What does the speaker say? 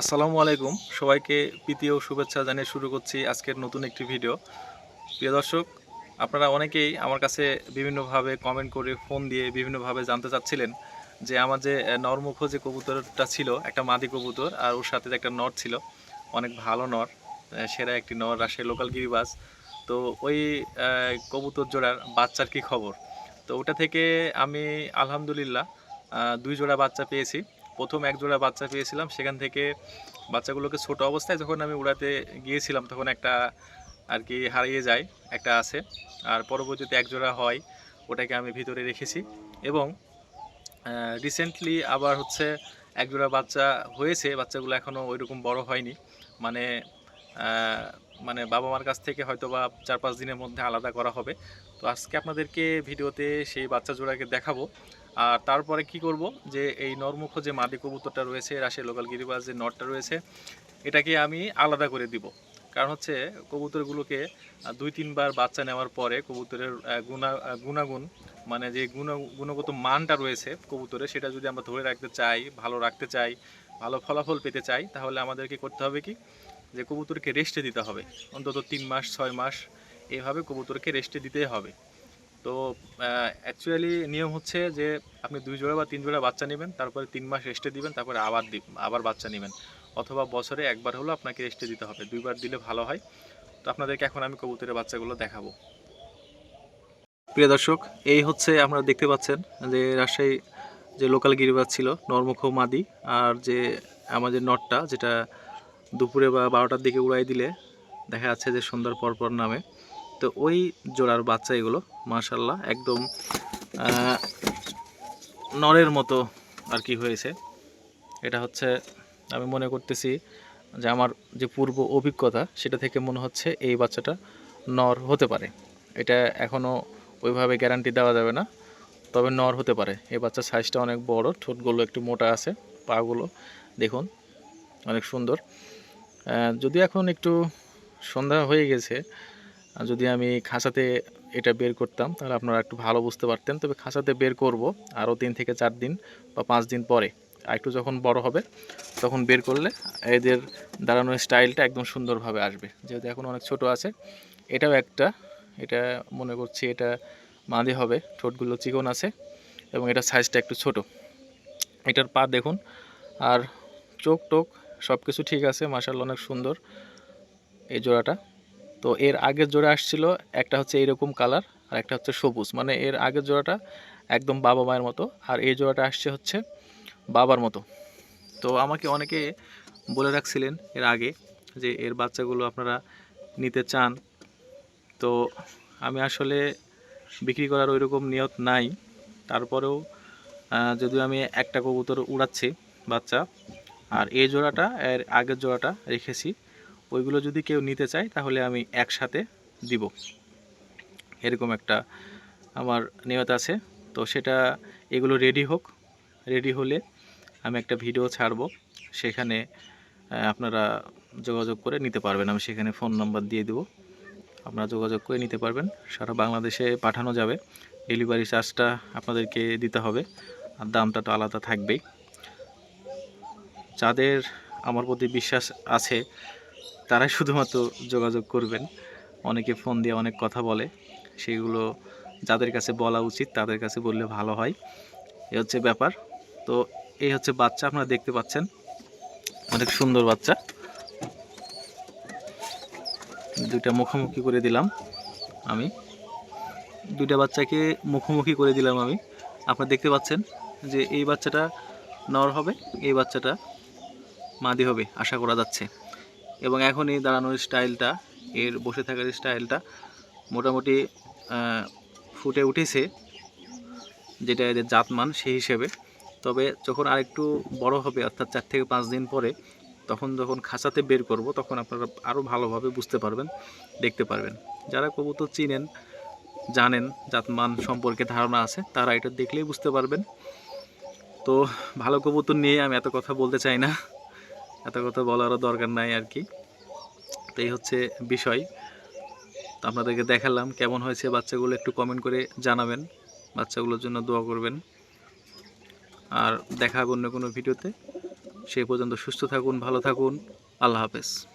আসসালামু আলাইকুম। সবাইকে প্রীতি ও শুভেচ্ছা জানিয়ে শুরু করছি আজকের নতুন একটি ভিডিও। প্রিয় দর্শক, আপনারা অনেকেই আমার কাছে বিভিন্নভাবে কমেন্ট করে ফোন দিয়ে বিভিন্নভাবে জানতে চাচ্ছিলেন যে আমার যে নরমুখ যে কবুতরটা ছিল, একটা মাদি কবুতর, আর ওর সাথে একটা নর ছিল, অনেক ভালো নর সেরা একটি নর রাজশাহী লোকাল গিরিবাজ তো ওই কবুতর জোড়ার বাচ্চার কি খবর? তো ওটা থেকে আমি আলহামদুলিল্লাহ দুই জোড়া বাচ্চা পেয়েছি। প্রথম এক জোড়া বাচ্চা পেয়েছিলাম, সেখান থেকে বাচ্চাগুলোকে ছোট অবস্থায় যখন আমি উড়াতে গিয়েছিলাম, তখন একটা আর কি হারিয়ে যায়, একটা আছে। আর পরবর্তীতে এক জোড়া হয়, ওটাকে আমি ভিতরে রেখেছি। এবং রিসেন্টলি আবার হচ্ছে এক জোড়া বাচ্চা হয়েছে, বাচ্চাগুলো এখনও ওইরকম বড় হয়নি। মানে মানে বাবা মার কাছ থেকে হয়তো বা চার পাঁচ দিনের মধ্যে আলাদা করা হবে। তো আজকে আপনাদেরকে ভিডিওতে সেই বাচ্চা জোড়াকে দেখাবো। আর তারপরে কি করব? যে এই নরমুখ যে মাদি কবুতরটা রয়েছে রাশিয়া লোকাল গিরিবাজ যে নটটা রয়েছে, এটাকে আমি আলাদা করে দিব। কারণ হচ্ছে কবুতরগুলোকে দুই, তিনবার বাচ্চা নেওয়ার পরে কবুতরের গুণা গুণাগুণ মানে যে গুণ, গুণগত মানটা রয়েছে কবুতরে সেটা যদি আমরা ধরে রাখতে চাই, ভালো রাখতে চাই, ভালো ফলাফল পেতে চাই, তাহলে আমাদেরকে করতে হবে কি? যে কবুতরকে রেস্টে দিতে হবে। অন্তত তিন মাস, ছয় মাস এইভাবে কবুতরকে রেস্টে দিতেই হবে। তো অ্যাকচুয়ালি নিয়ম হচ্ছে যে আপনি দুই জোড়া বা তিন জোড়া বাচ্চা নেবেন, তারপরে তিন মাস রেস্টে দিবেন, তারপরে আবার আবার বাচ্চা নেবেন। অথবা বছরে একবার হলো আপনাকে রেস্টে দিতে হবে, দুইবার দিলে ভালো হয়। তো আপনাদেরকে এখন আমি কবুতরের বাচ্চাগুলো দেখাবো। প্রিয় দর্শক, এই হচ্ছে আপনারা দেখতে পাচ্ছেন যে রাজশাহী যে লোকাল গিরিবাজ ছিল, নর্মুখ মাদি, আর যে আমাদের নটটা, যেটা দুপুরে বা বারোটার দিকে উড়াই দিলে দেখা যাচ্ছে যে সুন্দর পরপর নামে। তো ওই জোড়ার বাচ্চা এগুলো মাশাল্লাহ একদম নরের মতো আর কি হয়েছে। এটা হচ্ছে, আমি মনে করতেছি যে আমার যে পূর্ব অভিজ্ঞতা, সেটা থেকে মনে হচ্ছে এই বাচ্চাটা নর হতে পারে। এটা এখনও ওইভাবে গ্যারান্টি দেওয়া যাবে না, তবে নর হতে পারে। এই বাচ্চার সাইজটা অনেক বড়, ঠোঁটগুলো একটু মোটা আছে, পাগুলো, দেখুন, অনেক সুন্দর। যদি এখন একটু সন্ধ্যা হয়ে গেছে যদি আমি খাঁচাতে এটা বের করতাম, তাহলে আপনারা একটু ভালো বুঝতে পারতেন। তবে খাঁচাতে বের করব আরও তিন থেকে চার দিন বা পাঁচ দিন পরে। আর একটু যখন বড় হবে, তখন বের করলে এদের দাঁড়ানোর স্টাইলটা একদম সুন্দরভাবে আসবে। যেহেতু এখন অনেক ছোট আছে, এটাও একটা, এটা মনে করছি এটা মাঝে হবে, ঠোঁটগুলো চিকন আছে এবং এটা সাইজটা একটু ছোট। এটার পা দেখুন, আর চোখ টোক সব কিছু ঠিক আছে মার্শাল অনেক সুন্দর এই জোড়াটা। তো এর আগের জোড়া আসছিল, একটা হচ্ছে এরকম কালার আর একটা হচ্ছে সবুজ। মানে এর আগের জোড়াটা একদম বাবা মায়ের মতো আর এই জোড়াটা আসছে হচ্ছে বাবার মতো। তো আমাকে অনেকে বলে রাখছিলেন এর আগে যে এর বাচ্চাগুলো আপনারা নিতে চান। তো আমি আসলে বিক্রি করার ওইরকম নিয়ত নাই। তারপরেও যদিও আমি একটা কবুতর উড়াচ্ছি বাচ্চা, আর এই জোড়াটা, এর আগের জোড়াটা রেখেছি। ওইগুলো যদি কেউ নিতে চায়, তাহলে আমি একসাথে দিব। এরকম একটা আমার নিয়ত আছে। তো সেটা এগুলো রেডি হোক। রেডি হলে আমি একটা ভিডিও ছাড়বো। সেখানে আপনারা যোগাযোগ করে নিতে পারবেন। আমি সেখানে ফোন নাম্বার দিয়ে দেবো। আপনারা যোগাযোগ করে নিতে পারবেন। সারা বাংলাদেশে পাঠানো যাবে। ডেলিভারি চার্জটা আপনাদেরকে দিতে হবে। আর দামটা তো আলাদা থাকবেই। যাদের আমার প্রতি বিশ্বাস আছে তারাই শুধুমাত্র যোগাযোগ করবেন। অনেকে ফোন দিয়ে অনেক কথা বলে। সেগুলো যাদের কাছে বলা উচিত, তাদের কাছে বললে ভালো হয়। এ হচ্ছে ব্যাপার। তো এই হচ্ছে বাচ্চা, আপনারা দেখতে পাচ্ছেন। অনেক সুন্দর বাচ্চা। দুইটা মুখোমুখি করে দিলাম আমি। দুইটা বাচ্চাকে মুখোমুখি করে দিলাম আমি। আপনারা দেখতে পাচ্ছেন যে এই বাচ্চাটা নর হবে, এই বাচ্চাটা মাদি হবে, আশা করা যাচ্ছে। এবং এখন এই দাঁড়ানোর স্টাইলটা, এর বসে থাকার স্টাইলটা মোটামুটি ফুটে উঠেছে, যেটা এদের জাতমান সেই হিসেবে। তবে যখন আরেকটু বড় হবে, অর্থাৎ চার থেকে পাঁচ দিন পরে, তখন যখন খাঁচাতে বের করব, তখন আপনারা আরও ভালোভাবে বুঝতে পারবেন, দেখতে পারবেন। যারা কবুতর চিনেন, জানেন জাতমান সম্পর্কে ধারণা আছে, তারা এটা দেখলেই বুঝতে পারবেন। তো ভালো কবুতর নিয়ে আমি এত কথা বলতে চাই না। এত কথা বলারও দরকার নাই আর কি। তো এই হচ্ছে বিষয়। তো আপনাদেরকে দেখালাম কেমন হয়েছে বাচ্চাগুলো, একটু কমেন্ট করে জানাবেন। বাচ্চাগুলোর জন্য দোয়া করবেন। আর দেখা হবে অন্য কোনো ভিডিওতে। সেই পর্যন্ত সুস্থ থাকুন, ভালো থাকুন। আল্লাহ হাফেজ।